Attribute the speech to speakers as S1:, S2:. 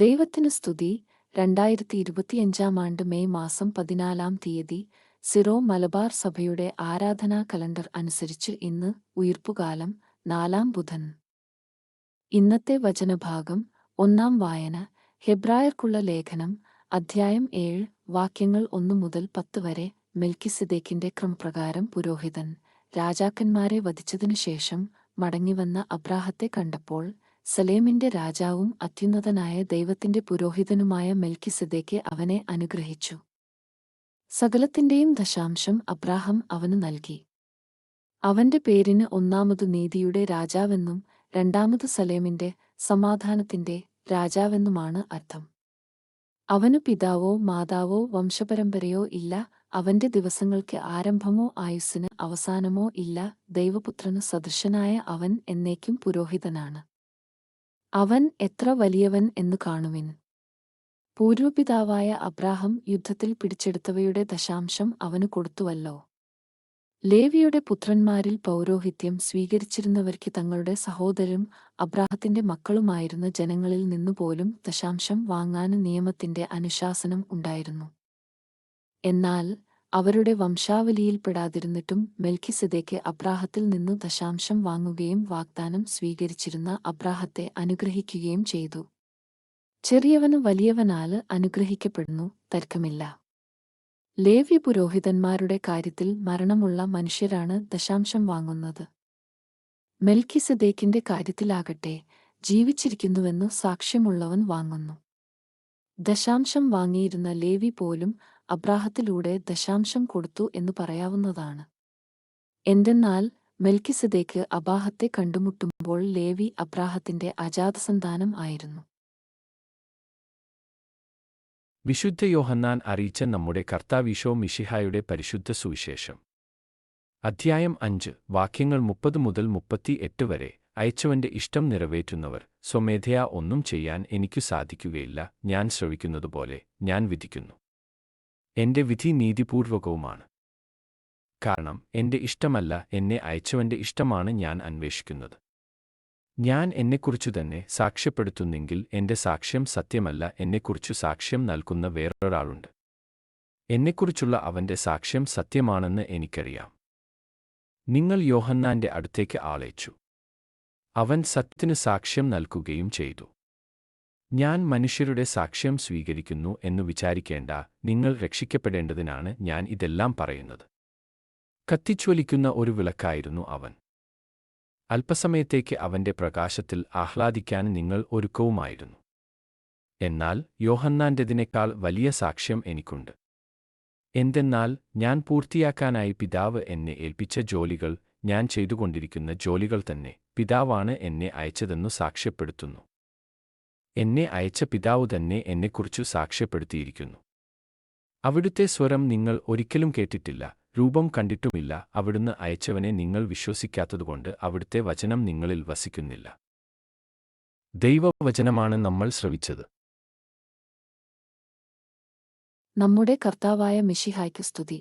S1: ദൈവത്തിന് സ്തുതി. രണ്ടായിരത്തി ഇരുപത്തിയഞ്ചാം ആണ്ട് മെയ് മാസം പതിനാലാം തീയതി സിറോ മലബാർ സഭയുടെ ആരാധനാ കലണ്ടർ അനുസരിച്ച് ഇന്ന് ഉയിർപ്പുകാലം നാലാം ബുധൻ. ഇന്നത്തെ വചനഭാഗം ഒന്നാം വായന. ഹെബ്രായർക്കുള്ള ലേഖനം അധ്യായം ഏഴ് വാക്യങ്ങൾ ഒന്നു മുതൽ പത്ത് വരെ മെൽക്കിസിദേക്കിന്റെ ക്രമപ്രകാരം പുരോഹിതൻ രാജാക്കന്മാരെ വധിച്ചതിനു ശേഷം മടങ്ങിവന്ന അബ്രാഹത്തെ കണ്ടപ്പോൾ സലേമിന്റെ രാജാവും അത്യുന്നതനായ ദൈവത്തിന്റെ പുരോഹിതനുമായ മെൽക്കിസദേക്ക് അവനെ അനുഗ്രഹിച്ചു. സകലത്തിന്റെയും ദശാംശം അബ്രാഹം അവനു നൽകി. അവന്റെ പേരിന് ഒന്നാമത് നീതിയുടെ രാജാവെന്നും രണ്ടാമത് സലേമിന്റെ സമാധാനത്തിന്റെ രാജാവെന്നുമാണ് അർത്ഥം. അവനു പിതാവോ മാതാവോ വംശപരമ്പരയോ ഇല്ല അവന്റെ ദിവസങ്ങൾക്ക് ആരംഭമോ ആയുസ്സിന് അവസാനമോ ഇല്ല ദൈവപുത്രനു സദൃശനായ അവൻ എന്നേക്കും പുരോഹിതനാണ്. അവൻ എത്ര വലിയവൻ എന്ന് കാണുവിൻ. പൂർവപിതാവായ അബ്രാഹം യുദ്ധത്തിൽ പിടിച്ചെടുത്തവയുടെ ദശാംശം അവന് കൊടുത്തുവല്ലോ. ലേവിയുടെ പുത്രന്മാരിൽ പൗരോഹിത്യം സ്വീകരിച്ചിരുന്നവർക്ക് തങ്ങളുടെ സഹോദരും അബ്രാഹത്തിന്റെ മക്കളുമായിരുന്ന ജനങ്ങളിൽ നിന്നുപോലും ദശാംശം വാങ്ങാൻ നിയമത്തിന്റെ അനുശാസനം ഉണ്ടായിരുന്നു. എന്നാൽ അവരുടെ വംശാവലിയിൽപ്പെടാതിരുന്നിട്ടും മെൽഖിസദേക്ക് അബ്രാഹത്തിൽ നിന്നു ദശാംശം വാങ്ങുകയും വാഗ്ദാനം സ്വീകരിച്ചിരുന്ന അബ്രാഹത്തെ അനുഗ്രഹിക്കുകയും ചെയ്തു. ചെറിയവന് വലിയവനാല് അനുഗ്രഹിക്കപ്പെടുന്നു തർക്കമില്ല. ലേവ്യ പുരോഹിതന്മാരുടെ കാര്യത്തിൽ മരണമുള്ള മനുഷ്യരാണ് ദശാംശം വാങ്ങുന്നത്. മെൽഖിസദേക്കിന്റെ കാര്യത്തിലാകട്ടെ ജീവിച്ചിരിക്കുന്നുവെന്നു സാക്ഷ്യമുള്ളവൻ വാങ്ങുന്നു. ദശാംശം വാങ്ങിയിരുന്ന ലേവി പോലും അബ്രാഹത്തിലൂടെ ദശാംശം കൊടുത്തു എന്ന് പറയാവുന്നതാണ്. എന്തെന്നാൽ മെൽക്കിസദേക്ക് അബാഹത്തെ കണ്ടുമുട്ടുമ്പോൾ ലേവി അബ്രാഹത്തിന്റെ അജാതസന്താനം ആയിരുന്നു.
S2: വിശുദ്ധ യോഹന്നാൻ അറിയിച്ച നമ്മുടെ കർത്താവിശോ മിഷിഹായുടെ പരിശുദ്ധ സുവിശേഷം. അധ്യായം അഞ്ച് വാക്യങ്ങൾ മുപ്പത് മുതൽ മുപ്പത്തി എട്ട് വരെ അയച്ചവന്റെ ഇഷ്ടം നിറവേറ്റുന്നവർ സ്വമേധയാ ഒന്നും ചെയ്യാൻ എനിക്കു സാധിക്കുകയില്ല ഞാൻ ശ്രവിക്കുന്നതുപോലെ ഞാൻ വിധിക്കുന്നു. എന്റെ വിധി നീതിപൂർവകവുമാണ്. കാരണം എന്റെ ഇഷ്ടമല്ല എന്നെ അയച്ചവന്റെ ഇഷ്ടമാണ് ഞാൻ അന്വേഷിക്കുന്നത്. ഞാൻ എന്നെക്കുറിച്ചു തന്നെ സാക്ഷ്യപ്പെടുത്തുന്നെങ്കിൽ എന്റെ സാക്ഷ്യം സത്യമല്ല എന്നെക്കുറിച്ചു സാക്ഷ്യം നൽകുന്ന വേറൊരാളുണ്ട്. എന്നെക്കുറിച്ചുള്ള അവന്റെ സാക്ഷ്യം സത്യമാണെന്ന് എനിക്കറിയാം. നിങ്ങൾ യോഹന്നാന്റെ അടുത്തേക്ക് ആളയച്ചു. അവൻ സത്യത്തിന് സാക്ഷ്യം നൽകുകയും ചെയ്തു. ഞാൻ മനുഷ്യരുടെ സാക്ഷ്യം സ്വീകരിക്കുന്നു എന്നു വിചാരിക്കേണ്ട നിങ്ങൾ രക്ഷിക്കപ്പെടേണ്ടതിനാണ് ഞാൻ ഇതെല്ലാം പറയുന്നത്. കത്തിച്ചൊലിക്കുന്ന ഒരു വിളക്കായിരുന്നു അവൻ. അല്പസമയത്തേക്ക് അവന്റെ പ്രകാശത്തിൽ ആഹ്ലാദിക്കാൻ നിങ്ങൾ ഒരുക്കവുമായിരുന്നു. എന്നാൽ യോഹന്നാന്റെതിനേക്കാൾ വലിയ സാക്ഷ്യം എനിക്കുണ്ട്. എന്തെന്നാൽ ഞാൻ പൂർത്തിയാക്കാനായി പിതാവ് എന്നെ ഏൽപ്പിച്ച ജോലികൾ ഞാൻ ചെയ്തുകൊണ്ടിരിക്കുന്ന ജോലികൾ തന്നെ പിതാവാണ് എന്നെ അയച്ചതെന്നു സാക്ഷ്യപ്പെടുത്തുന്നു. എന്നെ അയച്ച പിതാവ് തന്നെ എന്നെക്കുറിച്ചു സാക്ഷ്യപ്പെടുത്തിയിരിക്കുന്നു. അവിടുത്തെ സ്വരം നിങ്ങൾ ഒരിക്കലും കേട്ടിട്ടില്ല രൂപം കണ്ടിട്ടുമില്ല അവിടുന്ന് അയച്ചവനെ നിങ്ങൾ വിശ്വസിക്കാത്തതുകൊണ്ട് അവിടുത്തെ വചനം നിങ്ങളിൽ വസിക്കുന്നില്ല. ദൈവവചനമാണ് നമ്മൾ ശ്രവിച്ചത്.
S1: നമ്മുടെ കർത്താവായ മിഷിഹായ്ക്ക് സ്തുതി.